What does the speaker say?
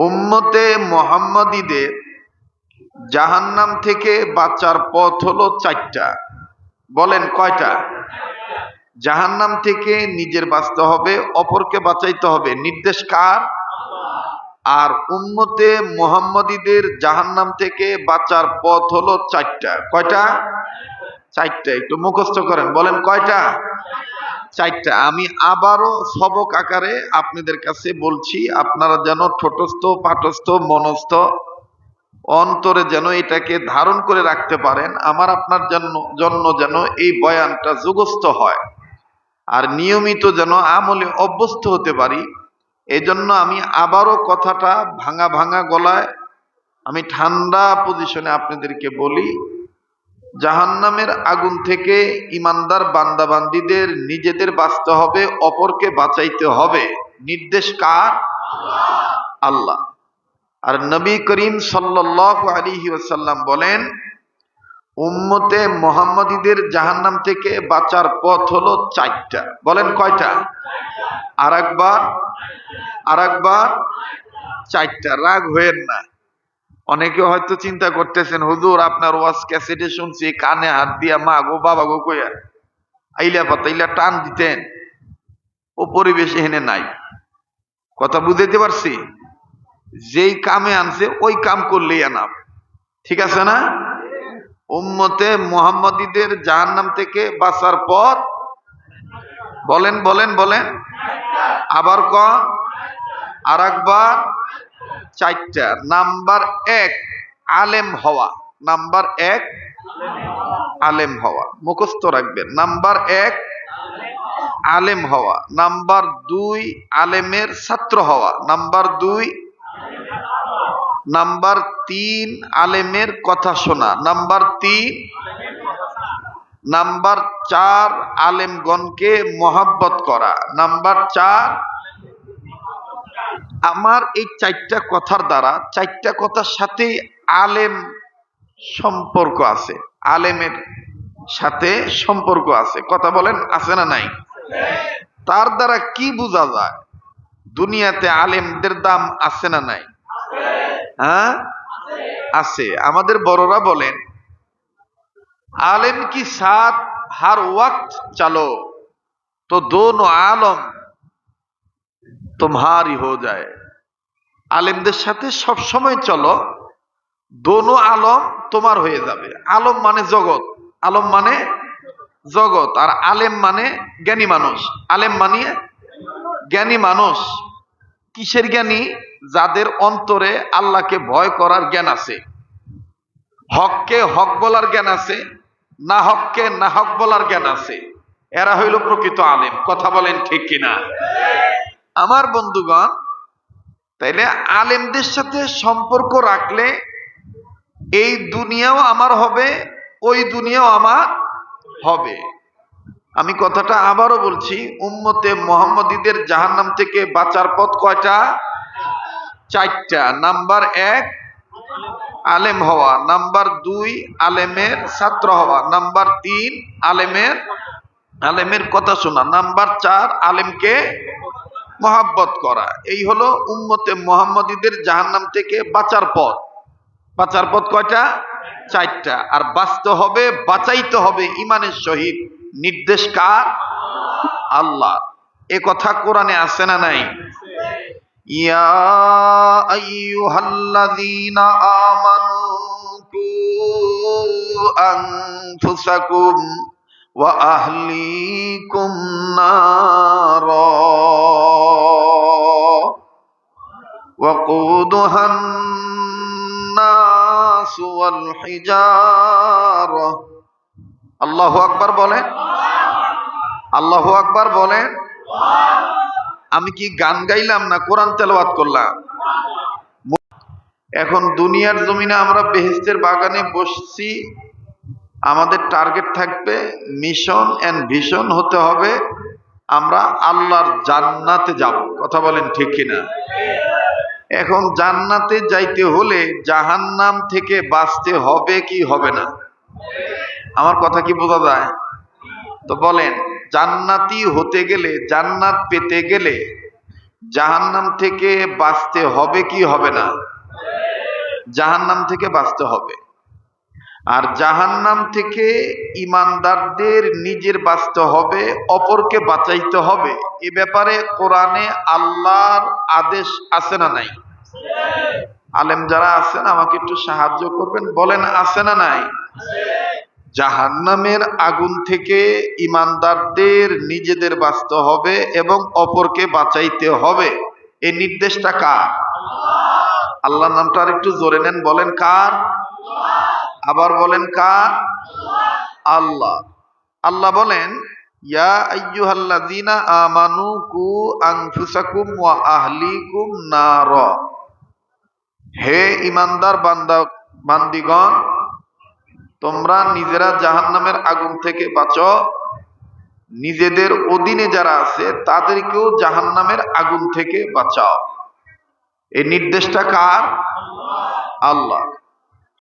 উম্মতে মোহাম্মদীদের জাহান্নাম থেকে বাঁচার পথ হলো চারটা। বলেন কয়টা? জাহান্নাম থেকে নিজের বাঁচতে হবে, অপরকে বাঁচাইতে হবে। নির্দেশ কার? আর উম্মতে মোহাম্মদীদের জাহান্নাম থেকে বাঁচার পথ হলো চারটা। কয়টা? চারটা। একটু মুখস্থ করেন। বলেন কয়টা? চারটা। আমি আবারও সবক আকারে আপনাদের কাছে বলছি, আপনারা যেন ঠোঁটস্থ পাটস্থ মনস্থ অন্তরে যেন এটাকে ধারণ করে রাখতে পারেন। আমার আপনার জন্য জন্য যেন এই বয়ানটা যুগস্থ হয় আর নিয়মিত যেন আমলে অভ্যস্ত হতে পারি। এই জন্য আমি আবারও কথাটা ভাঙা ভাঙা গলায়, আমি ঠান্ডা পজিশনে আপনাদেরকে বলি জাহান্নামের আগুন থেকে ইমানদার বান্দাবান্দিদের নিজেদের বাঁচতে হবে, অপরকে বাঁচাইতে হবে। নির্দেশ কার? আল্লাহ। আর নবী করিম আলাইহি ওয়াসাল্লাম বলেন, উম্মতে মোহাম্মদীদের জাহান্নাম থেকে বাঁচার পথ হলো চারটা। বলেন কয়টা? আর একবার আর একবার চারটা। রাগ হয়েন না। অনেকে হয়তো চিন্তা করতেছেন, হুজুর, আপনার ওয়াজ ক্যাসেটে শুনছি, কানে হাত দিয়া মা গো, বাবা গো কইয়া আইলা পাতাইলা টান দিতেন। ও পরিবেশ এখানে নাই। কথা বুঝাইতে পারছি? যেই কামে আনছে, ওই কাম করলেই আনাম ঠিক আছে না? উম্মতে মোহাম্মদীদের জাহান্নাম থেকে বাঁচার পথ। বলেন বলেন বলেন। আবার ক? আর একবার চারটা। নাম্বার এক, আলেম হওয়া। নাম্বার এক, আলেম হওয়া। মুখস্থ রাখবেন। নাম্বার এক, আলেম হওয়া। নাম্বার দুই, আলেমের ছাত্র হওয়া। নাম্বার দুই, নাম্বার তিন, আলেমের কথা শোনা। নাম্বার তিন, নাম্বার চার, আলেমগণকে মহাব্বত করা। নাম্বার চার আমার এই চারটা কথার দ্বারা চারটা কথার সাথেই আলেম সম্পর্ক আছে। আলেমের সাথে সম্পর্ক আছে। কথা বলেন, আছে না নাই? তার দ্বারা কি বোঝা যায়? দুনিয়াতে আলেমদের দাম আছে না নাই? হ্যাঁ? আছে। আমাদের বড়রা বলেন, আলেম কি সাত, হার ওয়াক্ত চালো তো দোনো আলম তোমারই হো যায়। আলেমদের সাথে সব সময় চলো, দোনো আলম তোমার হয়ে যাবে। আলম মানে জগৎ, আলম মানে জগৎ, আর আলেম মানে জ্ঞানী মানুষ। আলেম মানিয়ে জ্ঞানী মানুষ। কিসের জ্ঞানী? যাদের অন্তরে আল্লাহকে ভয় করার জ্ঞান আছে। হককে হক বলার জ্ঞান আছে, না হককে না হক বলার জ্ঞান আছে। এরা হইল প্রকৃত আলেম। কথা বলেন ঠিক কিনা? আমার বন্ধুগণ, তাইলে আলেমদের সাথে সম্পর্ক রাখলে এই দুনিয়াও আমার হবে, ওই দুনিয়াও আমার হবে। আমি কথাটা আবারও বলছি, উম্মতে মোহাম্মদীদের জাহান্নাম থেকে বাঁচার পথ কয়টা? চারটা। নাম্বার এক, আলেম হওয়া। নাম্বার দুই, আলেমের ছাত্র হওয়া। নাম্বার তিন, আলেমের আলেমের কথা শোনা। নাম্বার চার, আলেমকে মহাব্বত করা। এই হলো উম্মতে মোহাম্মদীদের জাহান্নাম থেকে বাঁচার পথ। বাঁচার পথ কয়টা? চারটা। আর বাঁচতে হবে, বাঁচাইতে হবে ইমানের সহিত। নির্দেশ কার? আল্লাহ। এ কথা কোরআনে আছে না নাই? ইয়া আমানু ওয়া আহলিকুম নার। وقودها الناس والحجارة الله أكبر বলেন আল্লাহ আকবার বলেন আমি কি গান গাইলাম না কোরআন তেলাওয়াত করলাম এখন দুনিয়ার জমিনে আমরা বেহেস্তের বাগানে বসছি আমাদের টার্গেট থাকবে মিশন এন্ড ভিশন হতে হবে আমরা আল্লাহর জান্নাতে যাব কথা বলেন ঠিক কিনা এখন জান্নাতে যাইতে হলে জাহান্নাম থেকে বাঁচতে হবে কি হবে না? আমার কথা কি বোঝা যায়? তো বলেন, জান্নাতি হতে গেলে, জান্নাত পেতে গেলে জাহান্নাম থেকে বাঁচতে হবে কি হবে না? জাহান্নাম থেকে বাঁচতে হবে। আর জাহান্নাম থেকে ইমানদারদের নিজের বাঁচতে হবে, অপরকে বাঁচাইতে হবে। এ ব্যাপারে কোরআনে আল্লাহর আদেশ আছে না নাই? আলেম যারা আছেন, আমাকে একটু সাহায্য করবেন। বলেন, আছে না নাই? জাহান্নামের আগুন থেকে ইমানদারদের নিজেদের বাঁচতে হবে এবং অপরকে বাঁচাইতে হবে। এই নির্দেশটা কার? আল্লাহ। নামটা আর একটু জোরে নেন, বলেন কার? আবার বলেন কার আল্লাহ। আল্লাহ বলেন, ইয়া আইয়ুহাল্লাযীনা আমানু কু আনফুসাকুম ওয়া আহলিকুম নার। হে ইমানদার বান্দা, বান্দিগণ, তোমরা নিজেরা জাহান্নামের আগুন থেকে বাঁচো। নিজেদের অধীনে যারা আছে, তাদেরকেও জাহান্নামের আগুন থেকে বাঁচাও। এই নির্দেশটা কার? আল্লাহ।